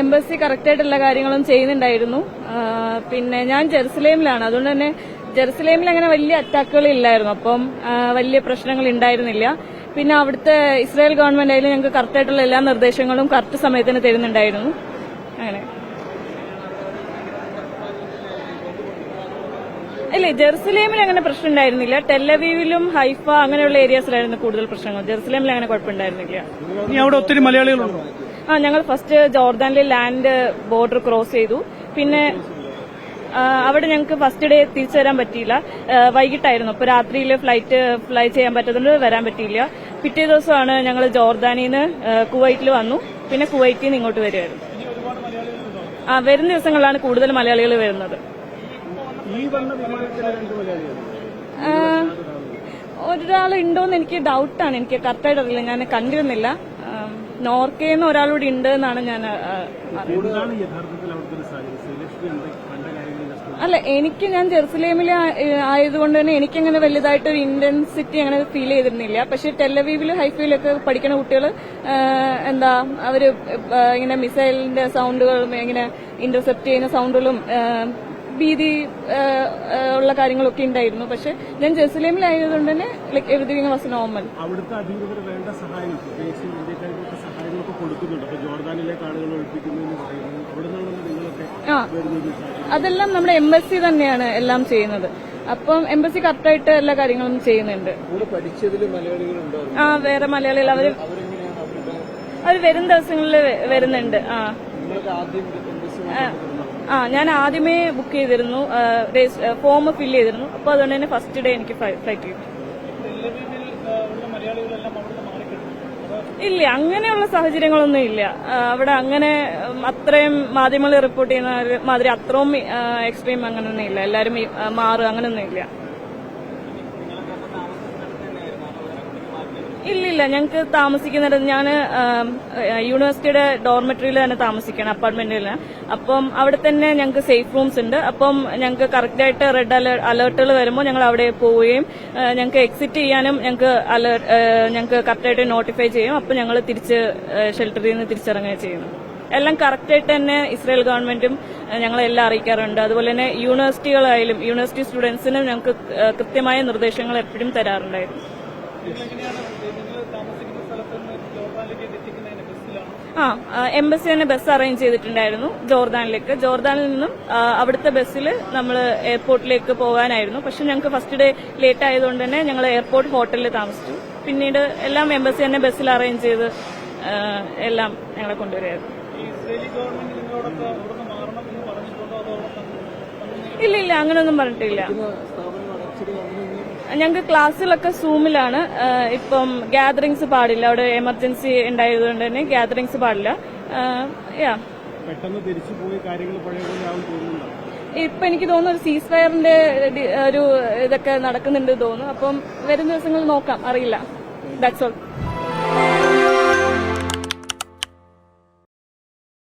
Embassy കറക്റ്റായിട്ടുള്ള കാര്യങ്ങളും ചെയ്യുന്നുണ്ടായിരുന്നു. പിന്നെ ഞാൻ ജെറുസലേമിലാണ്. അതുകൊണ്ട് തന്നെ ജെറുസലേമിൽ അങ്ങനെ വലിയ അറ്റാക്കുകൾ ഇല്ലായിരുന്നു. അപ്പം വലിയ പ്രശ്നങ്ങൾ ഉണ്ടായിരുന്നില്ല. പിന്നെ അവിടുത്തെ ഇസ്രായേൽ ഗവൺമെന്റ് ആയാലും ഞങ്ങൾക്ക് കറക്റ്റായിട്ടുള്ള എല്ലാ നിർദ്ദേശങ്ങളും കറക്റ്റ് സമയത്തിന് തരുന്നുണ്ടായിരുന്നു. അങ്ങനെ. ഇല്ല ജെറുസലേമിൽ അങ്ങനെ പ്രശ്നം ഉണ്ടായിരുന്നില്ല. ടെല്ലവീവിലും ഹൈഫ അങ്ങനെയുള്ള ഏരിയാസിലായിരുന്നു കൂടുതൽ പ്രശ്നങ്ങൾ. ജെറുസലേമിൽ അങ്ങനെ കുഴപ്പമുണ്ടായിരുന്നില്ല. അവിടെ ഒത്തിരി മലയാളികളുണ്ടോ? ആ ഞങ്ങൾ ഫസ്റ്റ് ജോർദാനിലെ ലാൻഡ് ബോർഡർ ക്രോസ് ചെയ്തു. പിന്നെ അവിടെ ഞങ്ങൾക്ക് ഫസ്റ്റ് ഡേ തിരിച്ചു വരാൻ പറ്റിയില്ല. വൈകിട്ടായിരുന്നു. അപ്പോൾ രാത്രിയിൽ ഫ്ലൈറ്റ് ഫ്ലൈ ചെയ്യാൻ പറ്റതുകൊണ്ട് വരാൻ പറ്റിയില്ല. പിറ്റേ ദിവസമാണ് ഞങ്ങൾ ജോർദാനിൽ നിന്ന് കുവൈറ്റിൽ വന്നു. പിന്നെ കുവൈറ്റിൽ നിന്ന് ഇങ്ങോട്ട് വരികയായിരുന്നു ആ വരുന്ന ദിവസങ്ങളിലാണ് കൂടുതൽ മലയാളികൾ വരുന്നത്. ഒരാൾ ഉണ്ടോന്ന് എനിക്ക് ഡൗട്ടാണ് എനിക്ക് കറക്റ്റായിട്ട് അറിയില്ല. ഞാൻ കണ്ടിരുന്നില്ല. നോർക്കയെന്ന് ഒരാളൂടെ ഉണ്ട് എന്നാണ് ഞാൻ അല്ല എനിക്ക് ഞാൻ ജെറുസലേമിൽ ആയതുകൊണ്ട് തന്നെ എനിക്കങ്ങനെ വലുതായിട്ട് ഒരു ഇന്റൻസിറ്റി അങ്ങനെ ഫീൽ ചെയ്തിരുന്നില്ല. പക്ഷെ ടെലവീവിൽ ഹൈഫീലൊക്കെ പഠിക്കുന്ന കുട്ടികൾ എന്താ അവർ ഇങ്ങനെ മിസൈലിന്റെ സൗണ്ടുകളും ഇങ്ങനെ ഇന്റർസെപ്റ്റ് ചെയ്യുന്ന സൗണ്ടുകളും ഭീതി ഉള്ള കാര്യങ്ങളൊക്കെ ഉണ്ടായിരുന്നു. പക്ഷെ ഞാൻ ജെറുസലേമിലായതുകൊണ്ട് തന്നെ ലൈക് എവറിങ് വാസ് നോർമൽ അവിടുത്തെ അധികൃതർ വേണ്ട സഹായം പ്രത്യേകിച്ച് ഇന്ത്യക്കാർക്ക് സഹായങ്ങളൊക്കെ കൊടുക്കുന്നുണ്ട്. അപ്പൊ ജോർദാനിലേക്ക് ആളുകൾ ഒഴിപ്പിക്കുന്നു എന്ന് പറയുന്നു. അവിടെ നിന്നാണ് നിങ്ങളൊക്കെ അതെല്ലാം നമ്മുടെ എംബസി തന്നെയാണ് എല്ലാം ചെയ്യുന്നത്. അപ്പം എംബസി കറക്റ്റായിട്ട് എല്ലാ കാര്യങ്ങളും ചെയ്യുന്നുണ്ട്. ആ വേറെ മലയാളികൾ അവർ അവർ വരും ദിവസങ്ങളിൽ വരുന്നുണ്ട്. ആ. ആ, ഞാൻ ആദ്യമേ ബുക്ക് ചെയ്തിരുന്നു. ഫോം ഫിൽ ചെയ്തിരുന്നു. അപ്പൊ അതുകൊണ്ട് തന്നെ ഫസ്റ്റ് ഡേ എനിക്ക് ഫ്ലൈറ്റ് കിട്ടി. ഇല്ല അങ്ങനെയുള്ള സാഹചര്യങ്ങളൊന്നും ഇല്ല. അവിടെ അങ്ങനെ അത്രയും മാധ്യമങ്ങൾ റിപ്പോർട്ട് ചെയ്യുന്ന മാതിരി അത്രയും എക്സ്ട്രീം അങ്ങനെയൊന്നും ഇല്ല. എല്ലാവരും മാറുക അങ്ങനെയൊന്നും ഇല്ല. ഇല്ലില്ല ഞങ്ങൾക്ക് താമസിക്കുന്നത് ഞാൻ യൂണിവേഴ്സിറ്റിയുടെ ഡോർമെറ്ററിയിൽ തന്നെ താമസിക്കണം അപ്പാർട്ട്മെന്റിൽ അപ്പം അവിടെ തന്നെ ഞങ്ങൾക്ക് സേഫ് റൂംസ് ഉണ്ട്. അപ്പം ഞങ്ങൾക്ക് കറക്റ്റായിട്ട് റെഡ് അലേർട്ടുകൾ വരുമ്പോൾ ഞങ്ങൾ അവിടെ പോവുകയും ഞങ്ങൾക്ക് എക്സിറ്റ് ചെയ്യാനും ഞങ്ങൾക്ക് അലേർട്ട് ഞങ്ങൾക്ക് കറക്റ്റായിട്ട് നോട്ടിഫൈ ചെയ്യും. അപ്പം ഞങ്ങൾ തിരിച്ച് ഷെൽട്ടറിൽ നിന്ന് തിരിച്ചിറങ്ങുകയും ചെയ്യുന്നു. എല്ലാം കറക്റ്റായിട്ട് തന്നെ ഇസ്രായേൽ ഗവൺമെന്റും ഞങ്ങളെല്ലാം അറിയിക്കാറുണ്ട്. അതുപോലെ തന്നെ യൂണിവേഴ്സിറ്റികളായാലും യൂണിവേഴ്സിറ്റി സ്റ്റുഡൻസിനും ഞങ്ങൾക്ക് കൃത്യമായ നിർദ്ദേശങ്ങൾ എപ്പോഴും തരാറുണ്ടായിരുന്നു. ആ എംബസി തന്നെ ബസ് അറേഞ്ച് ചെയ്തിട്ടുണ്ടായിരുന്നു ജോർദാനിലേക്ക്. ജോർദാനിൽ നിന്നും അവിടുത്തെ ബസ്സിൽ നമ്മൾ എയർപോർട്ടിലേക്ക് പോകാനായിരുന്നു. പക്ഷെ ഞങ്ങൾക്ക് ഫസ്റ്റ് ഡേ ലേറ്റ് ആയതുകൊണ്ട് തന്നെ ഞങ്ങൾ എയർപോർട്ട് ഹോട്ടലിൽ താമസിച്ചു. പിന്നീട് എല്ലാം എംബസി തന്നെ ബസ്സിൽ അറേഞ്ച് ചെയ്ത് എല്ലാം ഞങ്ങളെ കൊണ്ടുവരായിരുന്നു ഇല്ല ഇല്ല അങ്ങനെയൊന്നും പറഞ്ഞിട്ടില്ല. ഞങ്ങൾക്ക് ക്ലാസ്സിലൊക്കെ സൂമിലാണ് ഇപ്പം ഗ്യാദറിങ്സ് പാടില്ല. അവിടെ എമർജൻസി ഉണ്ടായതുകൊണ്ട് തന്നെ ഗ്യാദറിങ്സ് പാടില്ല. യാ പെട്ടെന്ന് തിരിച്ചു പോയി കാര്യങ്ങൾ പഴയ പോലെ ആവും തോന്നുന്നുണ്ടോ? ഇപ്പൊ എനിക്ക് തോന്നുന്നു ഒരു സീസ് ഫയറിന്റെ ഒരു ഇതൊക്കെ നടക്കുന്നുണ്ട് തോന്നുന്നു. അപ്പം വരും ദിവസങ്ങൾ നോക്കാം. അറിയില്ല. That's all